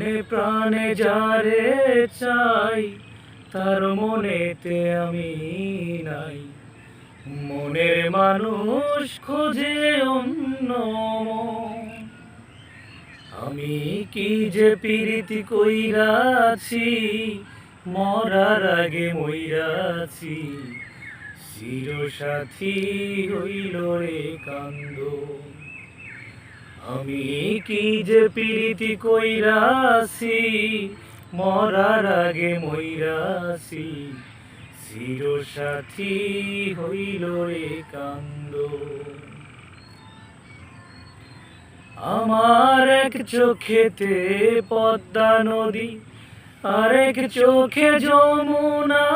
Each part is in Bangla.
মনে প্রাণে যারে চাই, তার মনেতে আমি নাই। মনের মানুষ খোঁজে অন্য আমি কি যে প্রীতি কইরাছি মরার আগে মইরাছি চির সাথী হইল রে কান্দ। আমি কি যে প্রীতি কইরাছি, মরার আগে মইরাছি। চির সাথী হইল রে কান্দ আমার এক চোখেতে পদ্মা নদী আরেক চোখে যমুনা,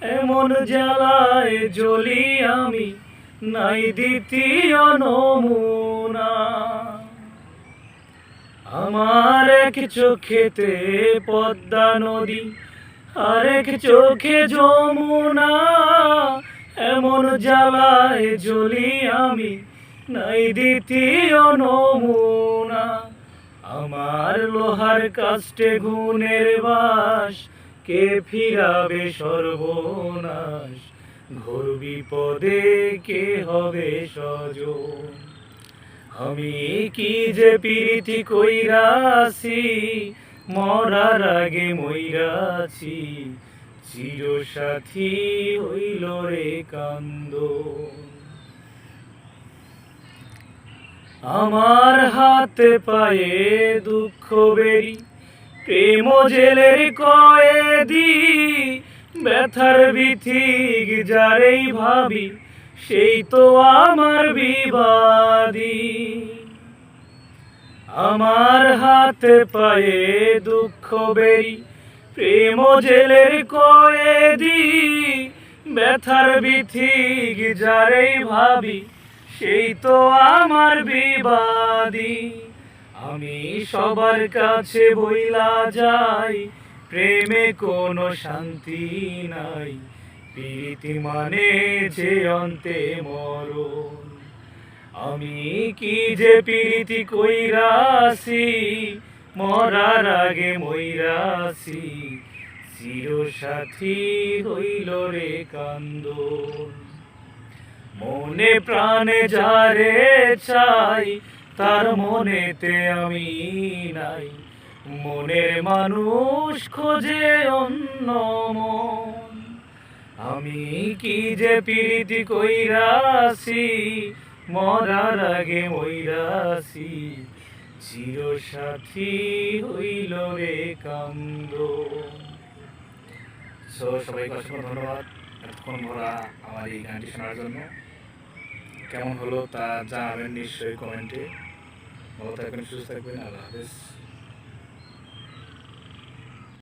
এমন জ্বালায় জ্বলি আমি। নাই দ্বিতীয় নমুনা। আমার এক চোখেতে পদ্মা নদী আরেক চোখে যমুনা। এমন জ্বালায় জ্বলি আমি, নাই দ্বিতীয় নমুনা। আমার লোহার কাস্টে গুণের বাস, কে ফিরাবে সর্বনাশ? ঘোর বিপদে কে হবে সজন আমি কি যে প্রীতি কইরাছি, মরার আগে মইরাছি চির সাথী হইল রে কান্দ। আমার হাতে পায়ে দুঃখ বেরি, প্রেম জেলের কয়েদি ব্যথার বিথিক যারেই ভাবি, সেই তো আমার বিবাদী। আমার হাতে পায়ে দুঃখ বেরি, প্রেম জেলের কয়েদি। ব্যথার বিথিক যারেই ভাবি, সেই তো আমার বিবাদী। আমি সবার কাছে বইলা যাই প্রেমে কোনো শান্তি নাই। প্রীতি মানে যে অন্তে মরণ। আমি কি যে প্রীতি কইরাছি মরার আগে চির সাথী হইল রে কান্দন। মনে প্রাণে যারে চাই, তার মনেতে আমি নাই। মনের মানুষ খোঁজে অন্য মন। আমি কি যে প্রীতি কইরাছি মরার আগে মইরাছি চির সাথী হইল রে কান্দ সো সবাইকে ধন্যবাদ এতক্ষণ ভরা আমার এই গানটি শোনার জন্য। কেমন হলো তা জানাবেন নিশ্চয়ই কমেন্টে। ভালো থাকবেন, সুস্থ থাকবেন, আল্লাহ হাফেজ।